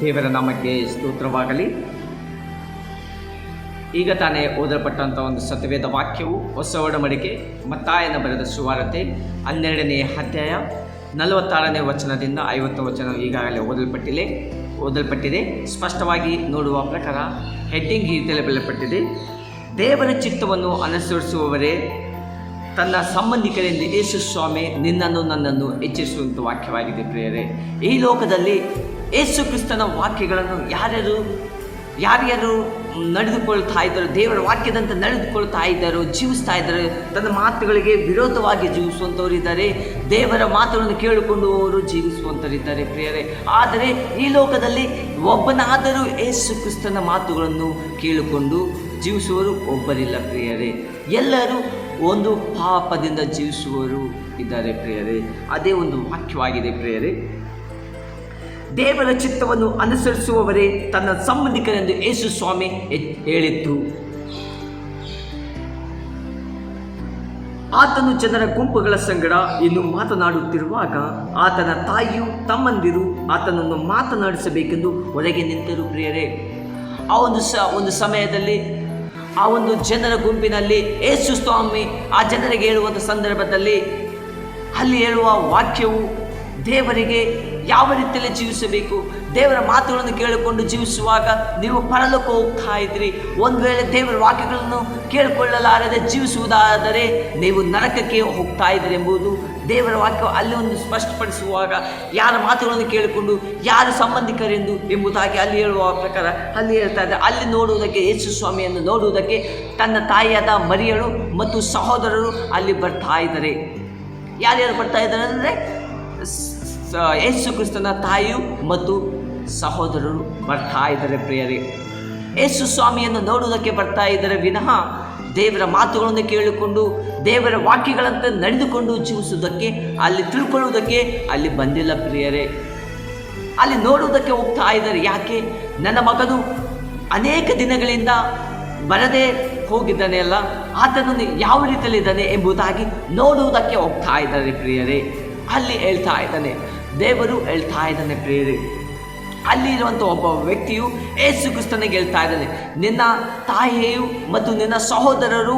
ದೇವರ ನಾಮಕ್ಕೆ ಸ್ತೋತ್ರವಾಗಲಿ. ಈಗ ತಾನೇ ಓದಲ್ಪಟ್ಟಂಥ ಒಂದು ಸತ್ಯವೇದ ವಾಕ್ಯವು ಹೊಸ ಒಡಂಬಡಿಕೆ, ಮತ್ತಾಯನ ಬರೆದ ಸುವಾರತೆ ಹನ್ನೆರಡನೇ ಅಧ್ಯಾಯ ನಲವತ್ತಾರನೇ ವಚನದಿಂದ ಐವತ್ತು ವಚನ ಈಗಾಗಲೇ ಓದಲ್ಪಟ್ಟಿದೆ. ಓದಲ್ಪಟ್ಟಿದೆ. ಸ್ಪಷ್ಟವಾಗಿ ನೋಡುವ ಪ್ರಕಾರ ಹೆಡ್ಡಿಂಗ್ ಈ ಬರೆಯಲ್ಪಟ್ಟಿದೆ ದೇವರ ಚಿತ್ತವನ್ನು ಅನುಸರಿಸುವವರೇ ತನ್ನ ಸಂಬಂಧಿಕರಿಂದ ಯೇಸು ಸ್ವಾಮಿ ನಿನ್ನನ್ನು ನನ್ನನ್ನು ಎಚ್ಚರಿಸುವಂಥ ವಾಕ್ಯವಾಗಿದೆ ಪ್ರಿಯರೇ. ಈ ಲೋಕದಲ್ಲಿ ಯೇಸು ಕ್ರಿಸ್ತನ ವಾಕ್ಯಗಳನ್ನು ಯಾರ್ಯಾರು ಯಾರ್ಯಾರು ನಡೆದುಕೊಳ್ತಾ ಇದ್ದರು, ದೇವರ ವಾಕ್ಯದಂತೆ ನಡೆದುಕೊಳ್ತಾ ಇದ್ದರು, ಜೀವಿಸ್ತಾ ಇದ್ದಾರೆ, ತನ್ನ ಮಾತುಗಳಿಗೆ ವಿರೋಧವಾಗಿ ಜೀವಿಸುವಂಥವ್ರು ಇದ್ದಾರೆ, ದೇವರ ಮಾತುಗಳನ್ನು ಕೇಳಿಕೊಂಡು ಅವರು ಜೀವಿಸುವಂಥವರಿದ್ದಾರೆ ಪ್ರಿಯರೇ. ಆದರೆ ಈ ಲೋಕದಲ್ಲಿ ಒಬ್ಬನಾದರೂ ಯೇಸು ಕ್ರಿಸ್ತನ ಮಾತುಗಳನ್ನು ಕೇಳಿಕೊಂಡು ಜೀವಿಸುವವರು ಒಬ್ಬರಿಲ್ಲ ಪ್ರಿಯರೇ. ಎಲ್ಲರೂ ಒಂದು ಪಾಪದಿಂದ ಜೀವಿಸುವವರು ಇದ್ದಾರೆ ಪ್ರಿಯರೇ. ಅದೇ ಒಂದು ವಾಕ್ಯವಾಗಿದೆ ಪ್ರಿಯರೇ. ದೇವರ ಚಿತ್ತವನ್ನು ಅನುಸರಿಸುವವರೇ ತನ್ನ ಸಂಬಂಧಿಕರೆಂದು ಯೇಸು ಸ್ವಾಮಿ ಹೇಳಿತ್ತು ಆತನು ಜನರ ಗುಂಪುಗಳ ಸಂಗಡ ಇನ್ನು ಮಾತನಾಡುತ್ತಿರುವಾಗ ಆತನ ತಾಯಿಯು ತಮ್ಮಂದಿರು ಆತನನ್ನು ಮಾತನಾಡಿಸಬೇಕೆಂದು ಹೊರಗೆ ನಿಂತರು ಪ್ರಿಯರೇ. ಆ ಒಂದು ಸ ಒಂದು ಸಮಯದಲ್ಲಿ ಆ ಒಂದು ಜನರ ಗುಂಪಿನಲ್ಲಿ ಯೇಸು ಸ್ವಾಮಿ ಆ ಜನರಿಗೆ ಹೇಳುವಂಥ ಸಂದರ್ಭದಲ್ಲಿ ಅಲ್ಲಿ ಹೇಳುವ ವಾಕ್ಯವು ದೇವರಿಗೆ ಯಾವ ರೀತಿಯಲ್ಲಿ ಜೀವಿಸಬೇಕು? ದೇವರ ಮಾತುಗಳನ್ನು ಕೇಳಿಕೊಂಡು ಜೀವಿಸುವಾಗ ನೀವು ಪರಲೋಕ ಹೋಗ್ತಾ ಇದ್ರಿ ಒಂದು ವೇಳೆ ದೇವರ ವಾಕ್ಯಗಳನ್ನು ಕೇಳಿಕೊಳ್ಳಲಾರದೆ ಜೀವಿಸುವುದಾದರೆ ನೀವು ನರಕಕ್ಕೆ ಹೋಗ್ತಾ ಇದ್ರಿ ಎಂಬುದು ದೇವರ ವಾಕ್ಯ ಅಲ್ಲಿ ಒಂದು ಸ್ಪಷ್ಟಪಡಿಸುವಾಗ ಯಾರ ಮಾತುಗಳನ್ನು ಕೇಳಿಕೊಂಡು ಯಾರು ಸಂಬಂಧಿಕರೆಂದು ಎಂಬುದಾಗಿ ಅಲ್ಲಿ ಹೇಳುವ ಪ್ರಕಾರ ಅಲ್ಲಿ ಹೇಳ್ತಾ ಇದ್ದಾರೆ ಅಲ್ಲಿ ನೋಡುವುದಕ್ಕೆ ಯೇಸು ಸ್ವಾಮಿಯನ್ನು ನೋಡುವುದಕ್ಕೆ ತನ್ನ ತಾಯಿಯಾದ ಮರಿಯಳು ಮತ್ತು ಸಹೋದರರು ಅಲ್ಲಿ ಬರ್ತಾ ಇದ್ದಾರೆ. ಯಾರ್ಯಾರು ಬರ್ತಾ ಇದ್ದಾರೆ ಅಂದರೆ ಯೇಸು ಕ್ರಿಸ್ತನ ತಾಯಿಯು ಮತ್ತು ಸಹೋದರರು ಬರ್ತಾ ಇದ್ದಾರೆ ಪ್ರಿಯರೇ. ಯೇಸು ಸ್ವಾಮಿಯನ್ನು ನೋಡುವುದಕ್ಕೆ ಬರ್ತಾ ಇದ್ದಾರೆ ವಿನಃ ದೇವರ ಮಾತುಗಳನ್ನು ಕೇಳಿಕೊಂಡು, ದೇವರ ವಾಕ್ಯಗಳಂತೆ ನಡೆದುಕೊಂಡು ಜೀವಿಸುವುದಕ್ಕೆ, ಅಲ್ಲಿ ತಿಳ್ಕೊಳ್ಳುವುದಕ್ಕೆ ಅಲ್ಲಿ ಬಂದಿಲ್ಲ ಪ್ರಿಯರೇ. ಅಲ್ಲಿ ನೋಡುವುದಕ್ಕೆ ಹೋಗ್ತಾ ಇದ್ದಾರೆ. ಯಾಕೆ? ನನ್ನ ಮಗನು ಅನೇಕ ದಿನಗಳಿಂದ ಬರದೇ ಹೋಗಿದ್ದಾನೆ ಅಲ್ಲ ಆತನನ್ನು ಯಾವ ರೀತಿಯಲ್ಲಿದ್ದಾನೆ ಎಂಬುದಾಗಿ ನೋಡುವುದಕ್ಕೆ ಹೋಗ್ತಾ ಇದ್ದಾರೆ ಪ್ರಿಯರೇ. ಅಲ್ಲಿ ಹೇಳ್ತಾ ಇದ್ದಾನೆ, ದೇವರು ಹೇಳ್ತಾ ಇದ್ದಾನೆ ಪ್ರಿಯರೇ ಅಲ್ಲಿ ಇರುವಂಥ ಒಬ್ಬ ವ್ಯಕ್ತಿಯು ಏಸು ಕ್ರಿಸ್ತನಿಗೆ ಹೇಳ್ತಾ ಇದ್ದಾನೆ. ನಿನ್ನ ತಾಯಿಯು ಮತ್ತು ನಿನ್ನ ಸಹೋದರರು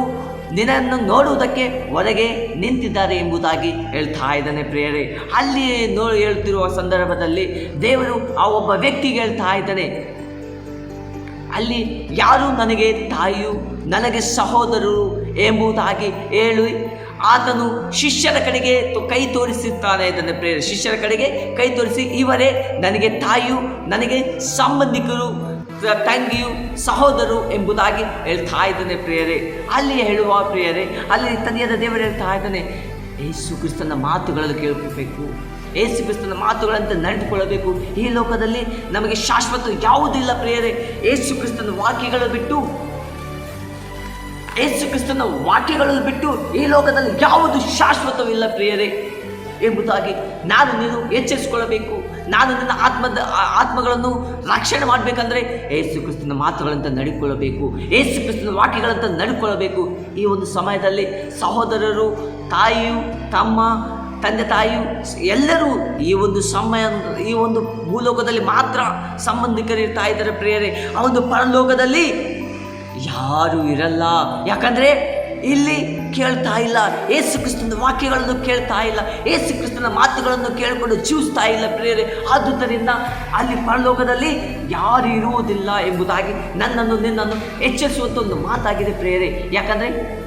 ನಿನ್ನನ್ನು ನೋಡುವುದಕ್ಕೆ ಹೊರಗೆ ನಿಂತಿದ್ದಾರೆ ಎಂಬುದಾಗಿ ಹೇಳ್ತಾ ಇದ್ದಾನೆ ಪ್ರಿಯರೇ. ಅಲ್ಲಿ ನೋ ಹೇಳ್ತಿರುವ ಸಂದರ್ಭದಲ್ಲಿ ದೇವರು ಆ ಒಬ್ಬ ವ್ಯಕ್ತಿಗೆ ಹೇಳ್ತಾ ಇದ್ದಾನೆ, ಅಲ್ಲಿ ಯಾರು ನನಗೆ ತಾಯಿಯು, ನನಗೆ ಸಹೋದರರು ಎಂಬುದಾಗಿ ಹೇಳಿ ಆತನು ಶಿಷ್ಯರ ಕಡೆಗೆ ಕೈ ತೋರಿಸುತ್ತಾನೆ ಇದನ್ನು ಪ್ರೇರ ಶಿಷ್ಯರ ಕಡೆಗೆ ಕೈ ತೋರಿಸಿ, ಇವರೇ ನನಗೆ ತಾಯಿಯು, ನನಗೆ ಸಂಬಂಧಿಕರು, ತಂಗಿಯು ಸಹೋದರು ಎಂಬುದಾಗಿ ಹೇಳ್ತಾ ಇದ್ದಾನೆ ಪ್ರಿಯರೇ. ಅಲ್ಲಿ ಹೇಳುವ ಪ್ರಿಯರೇ, ಅಲ್ಲಿ ತಂದೆಯಾದ ದೇವರು ಹೇಳ್ತಾ ಇದ್ದಾನೆ ಯೇಸು ಕ್ರಿಸ್ತನ ಮಾತುಗಳನ್ನು ಕೇಳ್ಕೋಬೇಕು ಯೇಸು ಕ್ರಿಸ್ತನ ಮಾತುಗಳಂತೆ ನಡೆದುಕೊಳ್ಳಬೇಕು. ಈ ಲೋಕದಲ್ಲಿ ನಮಗೆ ಶಾಶ್ವತ ಯಾವುದಿಲ್ಲ ಪ್ರಿಯರೇ. ಯೇಸು ಕ್ರಿಸ್ತನ ವಾಕ್ಯಗಳು ಬಿಟ್ಟು ಯೇಸು ಕ್ರಿಸ್ತನ ವಾಕ್ಯಗಳನ್ನು ಬಿಟ್ಟು ಈ ಲೋಕದಲ್ಲಿ ಯಾವುದು ಶಾಶ್ವತವಿಲ್ಲ ಪ್ರಿಯರೇ. ಎಂಬುದಾಗಿ ನಾನು ನೀನು ಎಚ್ಚರಿಸಿಕೊಳ್ಳಬೇಕು. ನಾನು ನನ್ನ ಆತ್ಮದ ಆತ್ಮಗಳನ್ನು ರಕ್ಷಣೆ ಮಾಡಬೇಕಂದ್ರೆ ಏಸು ಕ್ರಿಸ್ತನ ಮಾತುಗಳಂತ ನಡ್ಕೊಳ್ಳಬೇಕು. ಏಸು ಕ್ರಿಸ್ತನ ವಾಕ್ಯಗಳಂತ ನಡ್ಕೊಳ್ಳಬೇಕು. ಈ ಒಂದು ಸಮಯದಲ್ಲಿ ಸಹೋದರರು, ತಾಯಿಯು, ತಮ್ಮ, ತಂದೆ ತಾಯಿಯು, ಎಲ್ಲರೂ ಈ ಒಂದು ಸಮಯ, ಈ ಒಂದು ಭೂಲೋಕದಲ್ಲಿ ಮಾತ್ರ ಸಂಬಂಧಿಕರಿರ್ತಾ ಇದ್ದಾರೆ ಪ್ರಿಯರೇ. ಆ ಒಂದು ಪರಲೋಕದಲ್ಲಿ ಯಾರು ಇರಲ್ಲ. ಯಾಕಂದ್ರೆ ಇಲ್ಲಿ ಕೇಳ್ತಾ ಇಲ್ಲ. ಏಸು ಕ್ರಿಸ್ತನ ವಾಕ್ಯಗಳನ್ನು ಕೇಳ್ತಾ ಇಲ್ಲ. ಏಸು ಕ್ರಿಸ್ತನ ಮಾತುಗಳನ್ನು ಕೇಳಿಕೊಂಡು ಜೀವಿಸ್ತಾ ಇಲ್ಲ ಪ್ರೇರೆ ಆದುದರಿಂದ ಅಲ್ಲಿ ಪರಲೋಕದಲ್ಲಿ ಯಾರು ಇರುವುದಿಲ್ಲ ಎಂಬುದಾಗಿ ನನ್ನನ್ನು, ನಿನ್ನನ್ನು ಎಚ್ಚರಿಸುವಂಥ ಒಂದು ಮಾತಾಗಿದೆ ಪ್ರೇರೆ ಯಾಕಂದರೆ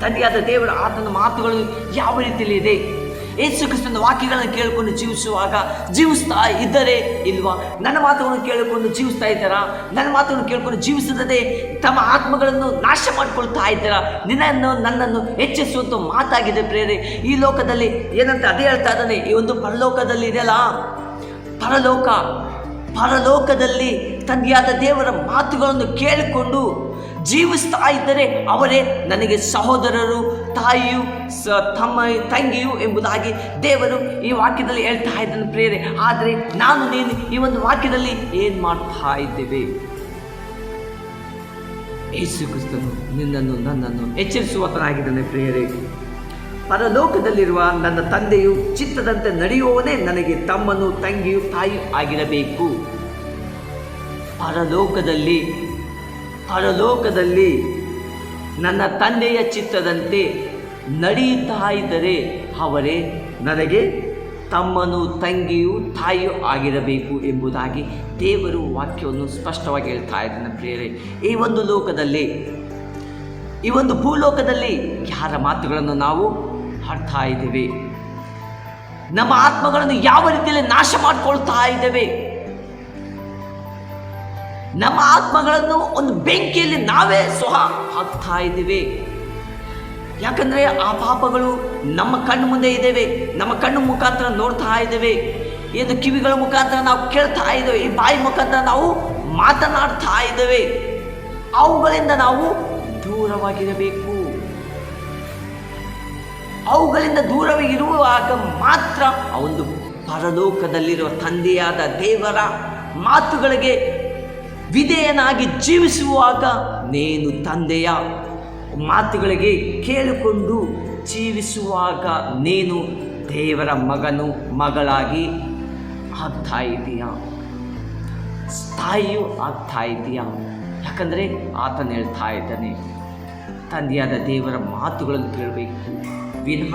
ತಂದೆಯಾದ ದೇವರ ಆತನ ಮಾತುಗಳು ಯಾವ ರೀತಿಯಲ್ಲಿ ಇದೆ? ಯೇಸು ಕ್ರಿಸ್ತನ ವಾಕ್ಯಗಳನ್ನು ಕೇಳಿಕೊಂಡು ಜೀವಿಸುವಾಗ ಜೀವಿಸ್ತಾ ಇದ್ದರೆ ಇಲ್ವಾ? ನನ್ನ ಮಾತುಗಳನ್ನು ಕೇಳಿಕೊಂಡು ಜೀವಿಸ್ತಾ ಇದ್ದಾರಾ? ನನ್ನ ಮಾತುಗಳನ್ನು ಕೇಳಿಕೊಂಡು ಜೀವಿಸದೇ ತಮ್ಮ ಆತ್ಮಗಳನ್ನು ನಾಶ ಮಾಡಿಕೊಳ್ತಾ ಇದ್ದಾರಾ? ನಿನ್ನನ್ನು, ನನ್ನನ್ನು ಹೆಚ್ಚಿಸುವಂಥ ಮಾತಾಗಿದೆ ಪ್ರೇರೆ ಈ ಲೋಕದಲ್ಲಿ ಏನಂತ ಅದೇ ಹೇಳ್ತಾ ಇದ್ದಾನೆ, ಈ ಒಂದು ಪರಲೋಕದಲ್ಲಿ ಇದೆಯಲ್ಲ? ಪರಲೋಕ, ಪರಲೋಕದಲ್ಲಿ ತಂದೆಯಾದ ದೇವರ ಮಾತುಗಳನ್ನು ಕೇಳಿಕೊಂಡು ಜೀವಿಸ್ತಾ ಇದ್ದರೆ ಅವರೇ ನನಗೆ ಸಹೋದರರು, ತಾಯಿಯು, ಸ, ತಮ್ಮ ತಂಗಿಯು ಎಂಬುದಾಗಿ ದೇವರು ಈ ವಾಕ್ಯದಲ್ಲಿ ಹೇಳ್ತಾ ಇದ್ದಾನೆ ಪ್ರೇರೆ ಆದರೆ ನಾನು ನೀನು ಈ ಒಂದು ವಾಕ್ಯದಲ್ಲಿ ಏನು ಮಾಡ್ತಾ ಇದ್ದೇವೆ? ಯೇಸು ಕ್ರಿಸ್ತನು ನಿನ್ನನ್ನು, ನನ್ನನ್ನು ಎಚ್ಚರಿಸುವತನಾಗಿದ್ದಾನೆ ಪ್ರಿಯರೇ. ಪರಲೋಕದಲ್ಲಿರುವ ನನ್ನ ತಂದೆಯು ಚಿತ್ತದಂತೆ ನಡೆಯುವವನೇ ನನಗೆ ತಮ್ಮನು ತಂಗಿಯು ತಾಯಿಯು ಆಗಿರಬೇಕು. ಪರಲೋಕದಲ್ಲಿ ಪರಲೋಕದಲ್ಲಿ ನನ್ನ ತಂದೆಯ ಚಿತ್ತದಂತೆ ನಡೆಯುತ್ತಾ ಇದ್ದರೆ ಅವರೇ ನನಗೆ ತಮ್ಮನು ತಂಗಿಯೂ ತಾಯಿಯೂ ಆಗಿರಬೇಕು ಎಂಬುದಾಗಿ ದೇವರು ವಾಕ್ಯವನ್ನು ಸ್ಪಷ್ಟವಾಗಿ ಹೇಳ್ತಾ ಇದ್ದಾನೆ ಪ್ರಿಯರೇ. ಈ ಒಂದು ಲೋಕದಲ್ಲಿ, ಈ ಒಂದು ಭೂಲೋಕದಲ್ಲಿ ಯಾರ ಮಾತುಗಳನ್ನು ನಾವು ಹಾಡ್ತಾ ಇದ್ದೇವೆ? ನಮ್ಮ ಆತ್ಮಗಳನ್ನು ಯಾವ ರೀತಿಯಲ್ಲಿ ನಾಶ ಮಾಡಿಕೊಳ್ತಾ ಇದ್ದೇವೆ? ನಮ್ಮ ಆತ್ಮಗಳನ್ನು ಒಂದು ಬೆಂಕಿಯಲ್ಲಿ ನಾವೇ ಸ್ವಹ ಹಾಕ್ತಾ ಇದ್ದೀವಿ. ಯಾಕಂದರೆ ಆ ಪಾಪಗಳು ನಮ್ಮ ಕಣ್ಣು ಮುಂದೆ ಇದ್ದೇವೆ, ನಮ್ಮ ಕಣ್ಣು ಮುಖಾಂತರ ನೋಡ್ತಾ ಇದ್ದೇವೆ. ಏನು ಕಿವಿಗಳ ಮುಖಾಂತರ ನಾವು ಕೇಳ್ತಾ ಇದ್ದೇವೆ, ಈ ಬಾಯಿ ಮುಖಾಂತರ ನಾವು ಮಾತನಾಡ್ತಾ ಇದ್ದೇವೆ. ಅವುಗಳಿಂದ ನಾವು ದೂರವಾಗಿರಬೇಕು. ಅವುಗಳಿಂದ ದೂರವಾಗಿರುವಾಗ ಮಾತ್ರ ಆ ಒಂದು ಪರಲೋಕದಲ್ಲಿರುವ ತಂದೆಯಾದ ದೇವರ ಮಾತುಗಳಿಗೆ ವಿಧೇಯನಾಗಿ ಜೀವಿಸುವಾಗ ನೀನು ತಂದೆಯ ಮಾತುಗಳಿಗೆ ಕೇಳಿಕೊಂಡು ಜೀವಿಸುವಾಗ ನೀನು ದೇವರ ಮಗನು, ಮಗಳಾಗಿ ಆಗ್ತಾ ಇದೀಯ ತಾಯಿಯು ಆಗ್ತಾ ಇದೆಯಾ ಯಾಕಂದರೆ ಆತನ ಹೇಳ್ತಾ ಇದ್ದಾನೆ, ತಂದೆಯಾದ ದೇವರ ಮಾತುಗಳನ್ನು ಕೇಳಬೇಕು. ವಿನಃ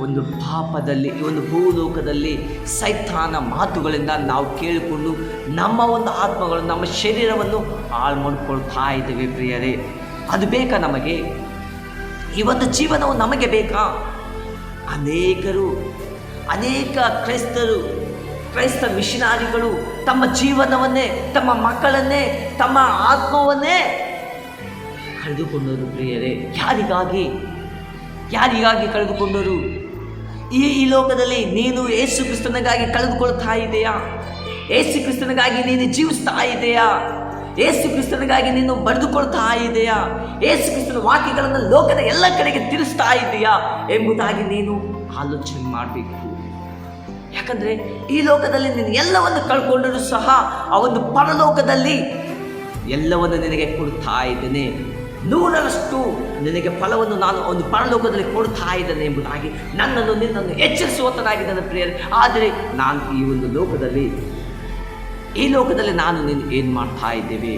ಒಂದು ಪಾಪದಲ್ಲಿ ಈ ಒಂದು ಭೂಲೋಕದಲ್ಲಿ ಸೈತಾನ ಮಾತುಗಳಿಂದ ನಾವು ಕೇಳಿಕೊಂಡು ನಮ್ಮ ಒಂದು ಆತ್ಮಗಳು ನಮ್ಮ ಶರೀರವನ್ನು ಹಾಳು ಮಾಡ್ಕೊಳ್ತಾ ಇದ್ದೇವೆ ಪ್ರಿಯರೇ. ಅದು ಬೇಕಾ ನಮಗೆ? ಈ ಒಂದು ಜೀವನವು ನಮಗೆ ಬೇಕಾ? ಅನೇಕರು, ಅನೇಕ ಕ್ರೈಸ್ತರು, ಕ್ರೈಸ್ತ ಮಿಷನಾರಿಗಳು ತಮ್ಮ ಜೀವನವನ್ನೇ, ತಮ್ಮ ಮಕ್ಕಳನ್ನೇ, ತಮ್ಮ ಆತ್ಮವನ್ನೇ ಕಳೆದುಕೊಂಡರು ಪ್ರಿಯರೇ. ಯಾರಿಗಾಗಿ? ಯಾರಿಗಾಗಿ ಕಳೆದುಕೊಂಡರು? ಈ ಈ ಲೋಕದಲ್ಲಿ ನೀನು ಯೇಸು ಕ್ರಿಸ್ತನಿಗಾಗಿ ಕಳೆದುಕೊಳ್ತಾ ಇದೆಯಾ? ಏಸು ಕ್ರಿಸ್ತನಿಗಾಗಿ ನೀನು ಜೀವಿಸ್ತಾ ಇದೆಯಾ? ಏಸು ಕ್ರಿಸ್ತನಿಗಾಗಿ ನೀನು ಬರೆದುಕೊಳ್ತಾ ಇದೆಯಾ? ಏಸು ಕ್ರಿಸ್ತನ ವಾಕ್ಯಗಳನ್ನು ಲೋಕದ ಎಲ್ಲ ಕಡೆಗೆ ತಿಳಿಸ್ತಾ ಇದೆಯಾ ಎಂಬುದಾಗಿ ನೀನು ಆಲೋಚನೆ ಮಾಡಬೇಕು. ಯಾಕಂದರೆ ಈ ಲೋಕದಲ್ಲಿ ನೀನು ಎಲ್ಲವನ್ನು ಕಳ್ಕೊಂಡರೂ ಸಹ ಆ ಒಂದು ಪರಲೋಕದಲ್ಲಿ ಎಲ್ಲವನ್ನು ನಿನಗೆ ಕೊಡ್ತಾ ಇದ್ದೇನೆ. ನೂರರಷ್ಟು ನಿನಗೆ ಫಲವನ್ನು ನಾನು ಒಂದು ಪರಲೋಕದಲ್ಲಿ ಕೊಡ್ತಾ ಇದ್ದೇನೆ ಎಂಬುದಾಗಿ ನನ್ನನ್ನು ನಿನ್ನನ್ನು ಎಚ್ಚರಿಸುವಂತನಾಗಿದ್ದಾನೆ ಪ್ರಿಯರೇ. ಆದರೆ ನಾನು ಈ ಒಂದು ಲೋಕದಲ್ಲಿ, ಈ ಲೋಕದಲ್ಲಿ ನಾನು ನೀನು ಏನು ಮಾಡ್ತಾ ಇದ್ದೇವೆ?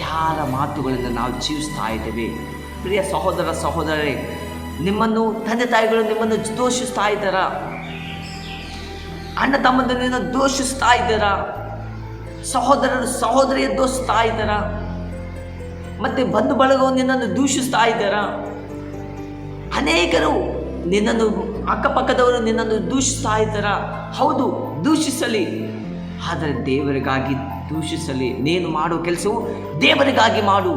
ಯಾರ ಮಾತುಗಳಿಂದ ನಾವು ಜೀವಿಸ್ತಾ ಇದ್ದೇವೆ? ಪ್ರಿಯ ಸಹೋದರ ಸಹೋದರರೇ, ನಿಮ್ಮನ್ನು ತಂದೆ ತಾಯಿಗಳು ನಿಮ್ಮನ್ನು ದೋಷಿಸ್ತಾ ಇದ್ದಾರ? ಅಣ್ಣ ತಮ್ಮಂದಿರನ್ನ ದೋಷಿಸ್ತಾ ಇದ್ದಾರ? ಸಹೋದರರು ಸಹೋದರಿಯ ದೋಷಿಸ್ತಾ ಇದ್ದಾರಾ? ಮತ್ತೆ ಬಂಧು ಬಳಗವು ನಿನ್ನನ್ನು ದೂಷಿಸ್ತಾ ಇದ್ದಾರಾ? ಅನೇಕರು ನಿನ್ನನ್ನು ಅಕ್ಕಪಕ್ಕದವರು ನಿನ್ನನ್ನು ದೂಷಿಸ್ತಾ ಇದ್ದಾರಾ? ಹೌದು, ದೂಷಿಸಲಿ. ಆದರೆ ದೇವರಿಗಾಗಿ ದೂಷಿಸಲಿ. ನೀನು ಮಾಡುವ ಕೆಲಸವು ದೇವರಿಗಾಗಿ ಮಾಡು.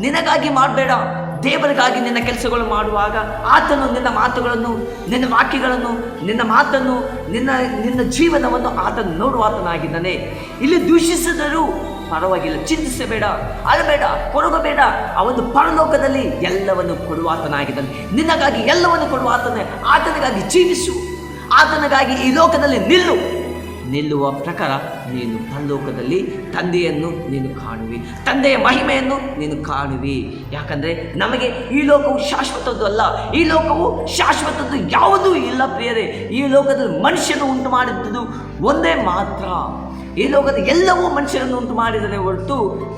ನಿನಗಾಗಿ ಮಾಡಬೇಡ. ದೇವರಿಗಾಗಿ ನಿನ್ನ ಕೆಲಸಗಳು ಮಾಡುವಾಗ ಆತನು ನಿನ್ನ ಮಾತುಗಳನ್ನು, ನಿನ್ನ ವಾಕ್ಯಗಳನ್ನು, ನಿನ್ನ ಮಾತನ್ನು, ನಿನ್ನ ನಿನ್ನ ಜೀವನವನ್ನು ಆತನು ನೋಡುವಾತನಾಗಿದ್ದಾನೆ ಇಲ್ಲಿ ದೂಷಿಸಿದರೂ ಪರವಾಗಿಲ್ಲ. ಚಿಂತಿಸಬೇಡ, ಅಳಬೇಡ ಕೊರಗಬೇಡ ಒಂದು ಪರಲೋಕದಲ್ಲಿ ಎಲ್ಲವನ್ನು ಕೊಡುವಾತನಾಗಿದ್ದಾನೆ. ನಿನಗಾಗಿ ಎಲ್ಲವನ್ನು ಕೊಡುವಾತನೇ. ಆತನಿಗಾಗಿ ಜೀವಿಸು. ಆತನಿಗಾಗಿ ಈ ಲೋಕದಲ್ಲಿ ನಿಲ್ಲು. ನಿಲ್ಲುವ ಪ್ರಕಾರ ನೀನು ಪರಲೋಕದಲ್ಲಿ ತಂದೆಯನ್ನು ನೀನು ಕಾಣುವಿ. ತಂದೆಯ ಮಹಿಮೆಯನ್ನು ನೀನು ಕಾಣುವಿ. ಯಾಕಂದರೆ ನಮಗೆ ಈ ಲೋಕವು ಶಾಶ್ವತದ್ದು ಅಲ್ಲ. ಈ ಲೋಕವು ಶಾಶ್ವತದ್ದು ಯಾವುದೂ ಇಲ್ಲ ಪ್ರಿಯರೇ. ಈ ಲೋಕದಲ್ಲಿ ಮನುಷ್ಯನು ಉಂಟು ಮಾಡಿದ್ದುದು ಒಂದೇ ಮಾತ್ರ. ಈ ಲೋಕದ ಎಲ್ಲವೂ ಮನುಷ್ಯರನ್ನು ಉಂಟು ಮಾಡಿದರೆ ಹೊರತು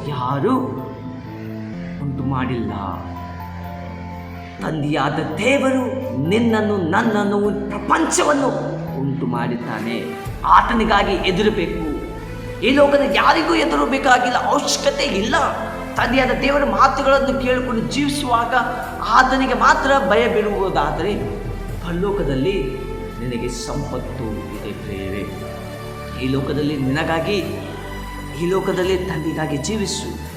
ಯಾರೂ ಉಂಟು ಮಾಡಿಲ್ಲ. ತಂದೆಯಾದ ದೇವರು ನಿನ್ನನ್ನು, ನನ್ನನ್ನು, ಪ್ರಪಂಚವನ್ನು ಉಂಟು ಮಾಡಿದ್ದಾನೆ. ಆತನಿಗಾಗಿ ಎದುರಬೇಕು. ಈ ಲೋಕದ ಯಾರಿಗೂ ಎದುರಬೇಕಾಗಿಲ್ಲ, ಅವಶ್ಯಕತೆ ಇಲ್ಲ. ತಂದೆಯಾದ ದೇವರ ಮಾತುಗಳನ್ನು ಕೇಳಿಕೊಂಡು ಜೀವಿಸುವಾಗ ಆತನಿಗೆ ಮಾತ್ರ ಭಯ ಬೀಳುವುದಾದರೆ ಪರಲೋಕದಲ್ಲಿ ನಿನಗೆ ಸಂಪತ್ತು ಈ ಲೋಕದಲ್ಲಿ ನಿನಗಾಗಿ, ಈ ಲೋಕದಲ್ಲಿ ತಂದೆಗಾಗಿ ಜೀವಿಸು.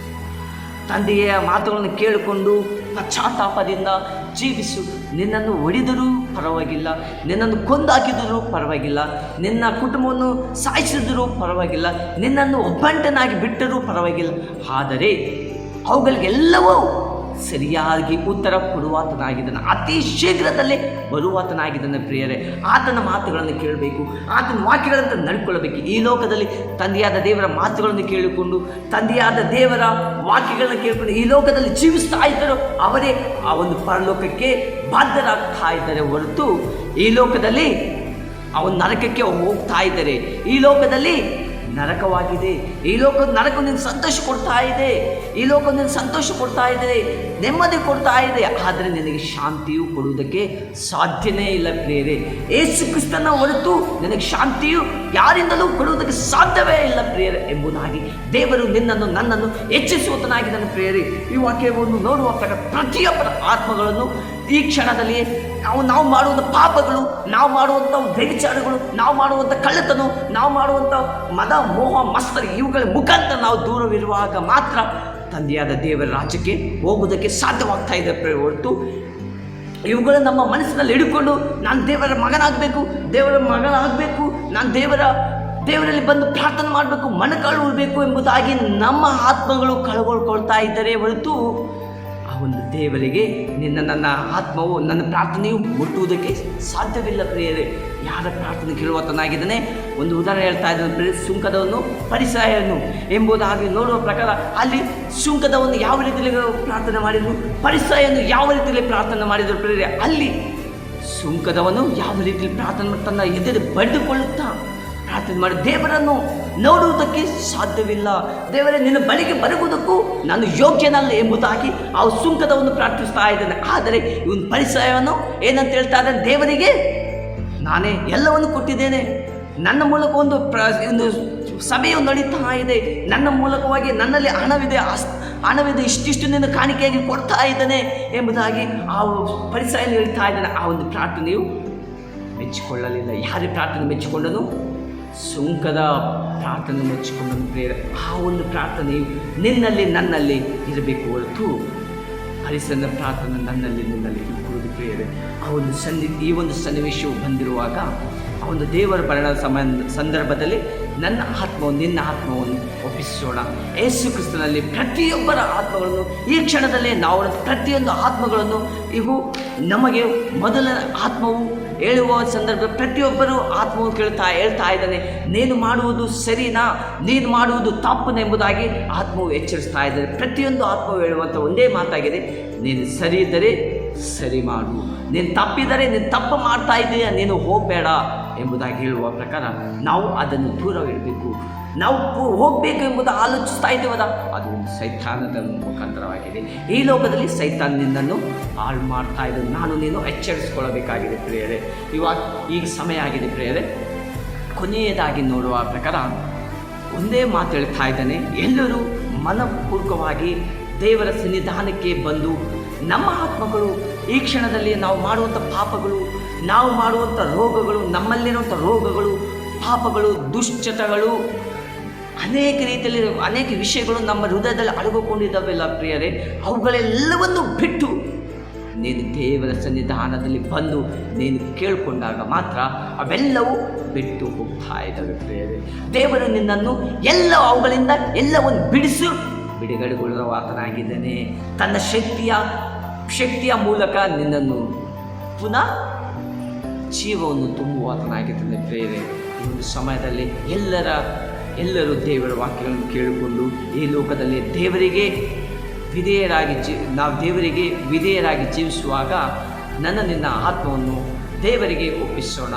ತಂದೆಯ ಮಾತುಗಳನ್ನು ಕೇಳಿಕೊಂಡು ಪಶ್ಚಾತ್ತಾಪದಿಂದ ಜೀವಿಸು. ನಿನ್ನನ್ನು ಹೊಡೆದರೂ ಪರವಾಗಿಲ್ಲ, ನಿನ್ನನ್ನು ಕೊಂದಾಕಿದರೂ ಪರವಾಗಿಲ್ಲ, ನಿನ್ನ ಕುಟುಂಬವನ್ನು ಸಾಯಿಸಿದರೂ ಪರವಾಗಿಲ್ಲ, ನಿನ್ನನ್ನು ಒಬ್ಬಂಟನಾಗಿ ಬಿಟ್ಟರೂ ಪರವಾಗಿಲ್ಲ. ಆದರೆ ಅವುಗಳಿಗೆಲ್ಲವೂ ಸರಿಯಾಗಿ ಉತ್ತರ ಕೊಡುವಾತನಾಗಿದ್ದಾನೆ. ಅತಿ ಶೀಘ್ರದಲ್ಲೇ ಬರುವಾತನಾಗಿದ್ದಾನೆ ಪ್ರಿಯರೇ. ಆತನ ಮಾತುಗಳನ್ನು ಕೇಳಬೇಕು, ಆತನ ವಾಕ್ಯಗಳಂತ ನಡ್ಕೊಳ್ಳಬೇಕು. ಈ ಲೋಕದಲ್ಲಿ ತಂದೆಯಾದ ದೇವರ ಮಾತುಗಳನ್ನು ಕೇಳಿಕೊಂಡು, ತಂದೆಯಾದ ದೇವರ ವಾಕ್ಯಗಳನ್ನು ಕೇಳಿಕೊಂಡು ಈ ಲೋಕದಲ್ಲಿ ಜೀವಿಸ್ತಾ ಇದ್ದರೂ ಅವರೇ ಆ ಒಂದು ಪರಲೋಕಕ್ಕೆ ಬಾಧ್ಯರಾಗ್ತಾ ಇದ್ದಾರೆ ಹೊರತು ಈ ಲೋಕದಲ್ಲಿ ಅವನು ನರಕಕ್ಕೆ ಹೋಗ್ತಾ ಇದ್ದಾರೆ. ಈ ಲೋಕದಲ್ಲಿ ನರಕವಾಗಿದೆ. ಈ ಲೋಕದ ನರಕ ನಿನ್ನ ಸಂತೋಷ ಕೊಡ್ತಾ ಇದೆ. ಈ ಲೋಕ ನಿನ್ನ ಸಂತೋಷ ಕೊಡ್ತಾ ಇದೆ. ನೆಮ್ಮದಿ ಕೊಡ್ತಾ ಇದೆ. ಆದರೆ ನಿನಗೆ ಶಾಂತಿಯು ಕೊಡುವುದಕ್ಕೆ ಸಾಧ್ಯನೇ ಇಲ್ಲ ಪ್ರಿಯರೇ. ಏಸು ಕ್ರಿಸ್ತನ ಹೊರತು ನಿನಗೆ ಶಾಂತಿಯು ಯಾರಿಂದಲೂ ಕೊಡುವುದಕ್ಕೆ ಸಾಧ್ಯವೇ ಇಲ್ಲ ಪ್ರಿಯರೇ ಎಂಬುದಾಗಿ ದೇವರು ನಿನ್ನನ್ನು, ನನ್ನನ್ನು ಹೆಚ್ಚಿಸುವತನಾಗಿದ್ದಾನೆ ಪ್ರಿಯರೇ. ಈ ವಾಕ್ಯವನ್ನು ನೋಡುವ ಪ್ರಕಾರ ಪ್ರತಿಯೊಬ್ಬರ ಆತ್ಮಗಳನ್ನು ಈ ಕ್ಷಣದಲ್ಲಿ ನಾವು ನಾವು ಮಾಡುವಂಥ ಪಾಪಗಳು, ನಾವು ಮಾಡುವಂಥ ವ್ಯವಿಚಾರಗಳು ನಾವು ಮಾಡುವಂಥ ಕಳ್ಳತನ, ನಾವು ಮಾಡುವಂಥ ಮದ, ಮೋಹ ಮಸ್ತರಿ ಇವುಗಳ ಮುಖಾಂತರ ನಾವು ದೂರವಿರುವಾಗ ಮಾತ್ರ ತಂದೆಯಾದ ದೇವರ ರಾಜ್ಯಕ್ಕೆ ಹೋಗುವುದಕ್ಕೆ ಸಾಧ್ಯವಾಗ್ತಾ ಇದೆ ಹೊರತು. ಇವುಗಳು ನಮ್ಮ ಮನಸ್ಸಿನಲ್ಲಿ ಹಿಡ್ಕೊಂಡು ನಾನು ದೇವರ ಮಗನಾಗಬೇಕು ದೇವರ ಮಗನಾಗಬೇಕು ನಾನು ದೇವರ, ದೇವರಲ್ಲಿ ಬಂದು ಪ್ರಾರ್ಥನೆ ಮಾಡಬೇಕು ಮನಕಾಳುಬೇಕು ಎಂಬುದಾಗಿ ನಮ್ಮ ಆತ್ಮಗಳು ಕಳಗೊಳ್ಕೊಳ್ತಾ ಇದ್ದರೆ ಹೊರತು ಒಂದು ದೇವರಿಗೆ ನಿನ್ನ ನನ್ನ ಆತ್ಮವು, ನನ್ನ ಪ್ರಾರ್ಥನೆಯು ಮುಟ್ಟುವುದಕ್ಕೆ ಸಾಧ್ಯವಿಲ್ಲ ಪ್ರಿಯರೇ ಯಾರ ಪ್ರಾರ್ಥನೆ ಕೇಳುವತನಾಗಿದ್ದಾನೆ? ಒಂದು ಉದಾಹರಣೆ ಹೇಳ್ತಾ ಇದ್ದಾನೆ ಪ್ರಿಯ, ಸುಂಕದವನು ಪರಿಸರನು ಎಂಬುದಾಗಿ ನೋಡುವ ಪ್ರಕಾರ ಅಲ್ಲಿ ಸುಂಕದವನ್ನು ಯಾವ ರೀತಿಯಲ್ಲಿ ಪ್ರಾರ್ಥನೆ ಮಾಡಿದರು? ಪರಿಸರನ್ನು ಯಾವ ರೀತಿಯಲ್ಲಿ ಪ್ರಾರ್ಥನೆ ಮಾಡಿದರು ಪ್ರಿಯರೇ? ಅಲ್ಲಿ ಸುಂಕದವನು ಯಾವ ರೀತಿಯಲ್ಲಿ ಪ್ರಾರ್ಥನೆ ತನ್ನ ಎದುರು ಬಡಿದುಕೊಳ್ಳುತ್ತಾ ಪ್ರಾರ್ಥನೆ ಮಾಡಿ, ದೇವರನ್ನು ನೋಡುವುದಕ್ಕೆ ಸಾಧ್ಯವಿಲ್ಲ. ದೇವರೇ, ನಿನ್ನ ಬಳಿಗೆ ಬರುವುದಕ್ಕೂ ನಾನು ಯೋಗ್ಯನಲ್ಲ ಎಂಬುದಾಗಿ ಆ ಸುಂಕದವನ್ನು ಪ್ರಾರ್ಥಿಸ್ತಾ ಇದ್ದಾನೆ. ಆದರೆ ಇವನು ಪರಿಸರವನ್ನು ಏನಂತ ಹೇಳ್ತಾ ಇದ್ದಾನೆ? ದೇವರಿಗೆ ನಾನೇ ಎಲ್ಲವನ್ನು ಕೊಟ್ಟಿದ್ದೇನೆ. ನನ್ನ ಮೂಲಕ ಒಂದು ಪ್ರ, ಒಂದು ಸಭೆಯು ನಡೀತಾ ಇದೆ. ನನ್ನ ಮೂಲಕವಾಗಿ ನನ್ನಲ್ಲಿ ಹಣವಿದೆ ಅಸ್ ಹಣವಿದೆ, ಇಷ್ಟಿಷ್ಟು ನಿನ್ನ ಕಾಣಿಕೆಯಾಗಿ ಕೊಡ್ತಾ ಇದ್ದಾನೆ ಎಂಬುದಾಗಿ ಆ ಪರಿಸರ ಹೇಳ್ತಾ ಇದ್ದಾನೆ. ಆ ಒಂದು ಪ್ರಾರ್ಥನೆಯು ಮೆಚ್ಚಿಕೊಳ್ಳಲಿಲ್ಲ. ಯಾರೇ ಪ್ರಾರ್ಥನೆ ಮೆಚ್ಚಿಕೊಂಡನು? ಸುಂಕದ ಪ್ರಾರ್ಥನೆ ಮುಚ್ಚಿಕೊಂಡು ಪ್ರೇರ ಆ ಒಂದು ಪ್ರಾರ್ಥನೆ ನಿನ್ನಲ್ಲಿ, ನನ್ನಲ್ಲಿ ಇರಬೇಕು ಹೊರತು ಹರಿಸನ ಪ್ರಾರ್ಥನೆ ನನ್ನಲ್ಲಿ, ನಿನ್ನಲ್ಲಿ ಇರುವುದು ಪ್ರೇರೆ ಆ ಒಂದು ಸನ್ನಿ, ಈ ಒಂದು ಸನ್ನಿವೇಶವು ಬಂದಿರುವಾಗ ಆ ಒಂದು ದೇವರ ಬರಣ ಸಮಯ ಸಂದರ್ಭದಲ್ಲಿ ನನ್ನ ಆತ್ಮವನ್ನು ನಿನ್ನ ಆತ್ಮವನ್ನು ಒಪ್ಪಿಸೋಣ. ಯೇಸು ಕ್ರಿಸ್ತನಲ್ಲಿ ಪ್ರತಿಯೊಬ್ಬರ ಆತ್ಮಗಳನ್ನು, ಈ ಕ್ಷಣದಲ್ಲೇ ನಾವು ಪ್ರತಿಯೊಂದು ಆತ್ಮಗಳನ್ನು, ಇವು ನಮಗೆ ಮೊದಲ ಆತ್ಮವು ಹೇಳುವ ಸಂದರ್ಭ ಪ್ರತಿಯೊಬ್ಬರೂ ಆತ್ಮವು ಕೇಳ್ತಾ ಹೇಳ್ತಾ ಇದ್ದಾನೆ, ನೀನು ಮಾಡುವುದು ಸರಿನಾ? ನೀನು ಮಾಡುವುದು ತಪ್ಪನೆಂಬುದಾಗಿ ಆತ್ಮವು ಎಚ್ಚರಿಸ್ತಾ ಇದ್ದಾರೆ ಪ್ರತಿಯೊಂದು ಆತ್ಮವು ಹೇಳುವಂಥ ಒಂದೇ ಮಾತಾಗಿದೆ, ನೀನು ಸರಿ ಇದ್ದರೆ ಸರಿ ಮಾಡು. ನೀನು ತಪ್ಪಿದರೆ ನೀನು ತಪ್ಪು ಮಾಡ್ತಾ ಇದ್ದೀಯ ನೀನು ಹೋಗಬೇಡ ಎಂಬುದಾಗಿ ಹೇಳುವ ಪ್ರಕಾರ ನಾವು ಅದನ್ನು ದೂರವಿಡಬೇಕು. ನಾವು ಹೋಗಬೇಕು ಎಂಬುದು ಆಲೋಚಿಸ್ತಾ ಇದ್ದೇವಲ್ಲ ಅದು. ಒಂದು ಸೈತಾನದ ಮುಖಾಂತರವಾಗಿದೆ. ಈ ಲೋಕದಲ್ಲಿ ಸೈತಾನ್ ಹಾಳು ಮಾಡ್ತಾ ಇದ್ದು ನಾನು ನೀನು ಎಚ್ಚರಿಸಿಕೊಳ್ಳಬೇಕಾಗಿದೆ ಪ್ರಿಯರೇ. ಇವಾಗ ಈಗ ಸಮಯ ಆಗಿದೆ ಪ್ರಿಯರೇ. ಕೊನೆಯದಾಗಿ ನೋಡುವ ಪ್ರಕಾರ ಒಂದೇ ಮಾತು ಹೇಳ್ತಾ ಇದ್ದಾನೆ. ಎಲ್ಲರೂ ಮನಪೂರ್ವಕವಾಗಿ ದೇವರ ಸನ್ನಿಧಾನಕ್ಕೆ ಬಂದು ನಮ್ಮ ಆತ್ಮಗಳು ಈ ಕ್ಷಣದಲ್ಲಿ ನಾವು ಮಾಡುವಂಥ ಪಾಪಗಳು, ನಾವು ಮಾಡುವಂಥ ರೋಗಗಳು, ನಮ್ಮಲ್ಲಿರುವಂಥ ರೋಗಗಳು, ಪಾಪಗಳು, ದುಶ್ಚಟಗಳು ಅನೇಕ ರೀತಿಯಲ್ಲಿ ಅನೇಕ ವಿಷಯಗಳು ನಮ್ಮ ಹೃದಯದಲ್ಲಿ ಅಡಗಿಕೊಂಡಿದ್ದಾವೆಲ್ಲ ಪ್ರಿಯರೇ. ಅವುಗಳೆಲ್ಲವನ್ನು ಬಿಟ್ಟು ನೀನು ದೇವರ ಸನ್ನಿಧಾನದಲ್ಲಿ ಬಂದು ನೀನು ಕೇಳಿಕೊಂಡಾಗ ಮಾತ್ರ ಅವೆಲ್ಲವೂ ಬಿಟ್ಟು ಹೋಗ್ತಾ ಇದ್ದಾವೆ ಪ್ರಿಯರೇ. ದೇವರು ನಿನ್ನನ್ನು ಎಲ್ಲ ಅವುಗಳಿಂದ ಎಲ್ಲವನ್ನು ಬಿಡಿಸು ಬಿಡುಗಡೆಗೊಳ್ಳುವ ಆತನಾಗಿದ್ದಾನೆ. ತನ್ನ ಶಕ್ತಿಯ ಶಕ್ತಿಯ ಮೂಲಕ ನಿನ್ನನ್ನು ಪುನಃ ಜೀವವನ್ನು ತುಂಬುವ ಆತನಾಗಿದ್ದಾನೆ ಪ್ರೇರೆ ಒಂದು ಸಮಯದಲ್ಲಿ ಎಲ್ಲರ ಎಲ್ಲರೂ ದೇವರ ವಾಕ್ಯಗಳನ್ನು ಕೇಳಿಕೊಂಡು ಈ ಲೋಕದಲ್ಲಿ ದೇವರಿಗೆ ವಿಧೇಯರಾಗಿ ಜೀ, ನಾವು ದೇವರಿಗೆ ವಿಧೇಯರಾಗಿ ಜೀವಿಸುವಾಗ ನನ್ನ ನಿನ್ನ ಆತ್ಮವನ್ನು ದೇವರಿಗೆ ಒಪ್ಪಿಸೋಣ.